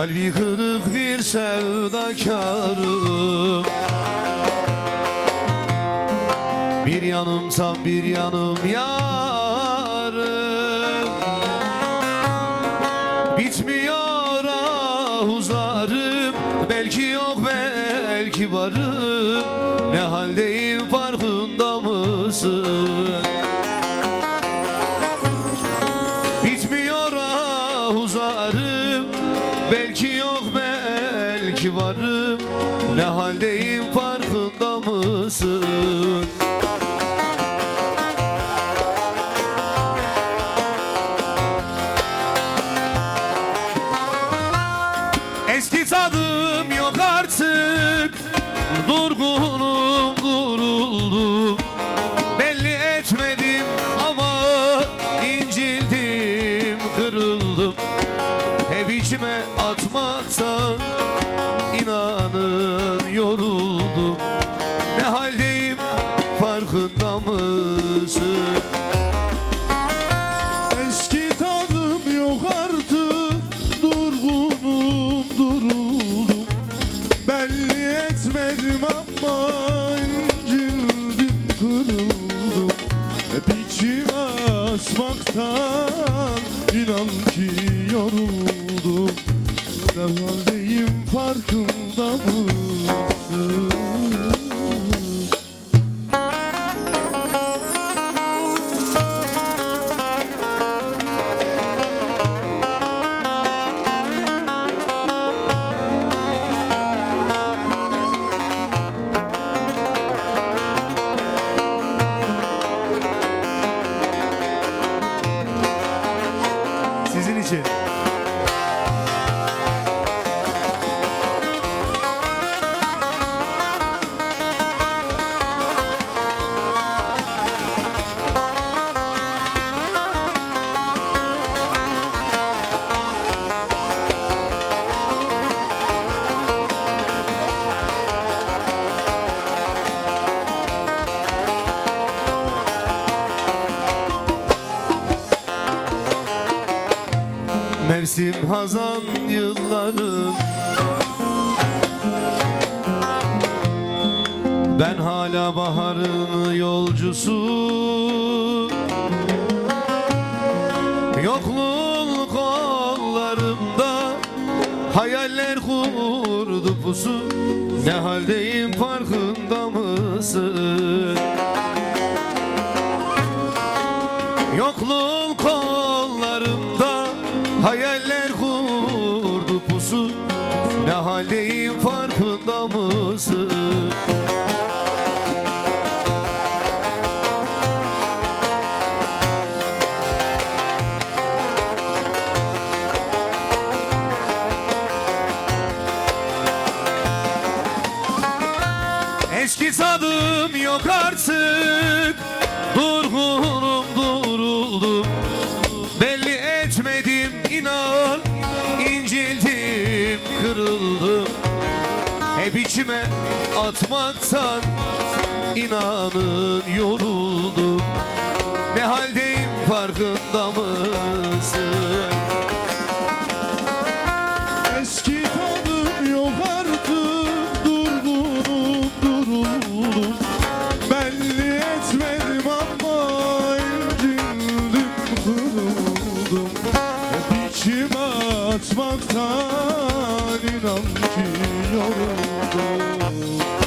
Kalbi kırık bir sevdakarım. Bir yanım tam bir yanım yarım. Bitmiyor ahuzarım Belki yok belki varım. Ne haldeyim farkında mısın? Bitmiyor ahuzarım Belki yok belki varım. Ne haldeyim farkında mısın? Eski tadım yok artık. Durgunum duruldum Belli etmedim ama incildim kırıldım İçime atmaktan inanın yoruldum Ne haldeyim farkında mısın? Eski tadım yok artık Durgunum duruldum. Belli etmedim ama incildim kırıldım. Hep içime asmaktan inan ki yoruldum Ne haldeyim farkında mısın? Mevsim hazan yıllarım Ben hala baharın yolcusu. Yokluğun kollarımda Hayaller kurdu pusu. Ne haldeyim farkında mısın? Hayaller kurdu pusu Ne haldeyim farkında mısın? Eski tadım yok artık Durgunum Atmaktan inanın yoruldum. Ne haldeyim farkında mısın? Eski tadım yok artık Durgunum duruldum. Belli etmedim ama incindim kırıldım. Hep içime atmaktan yoruldum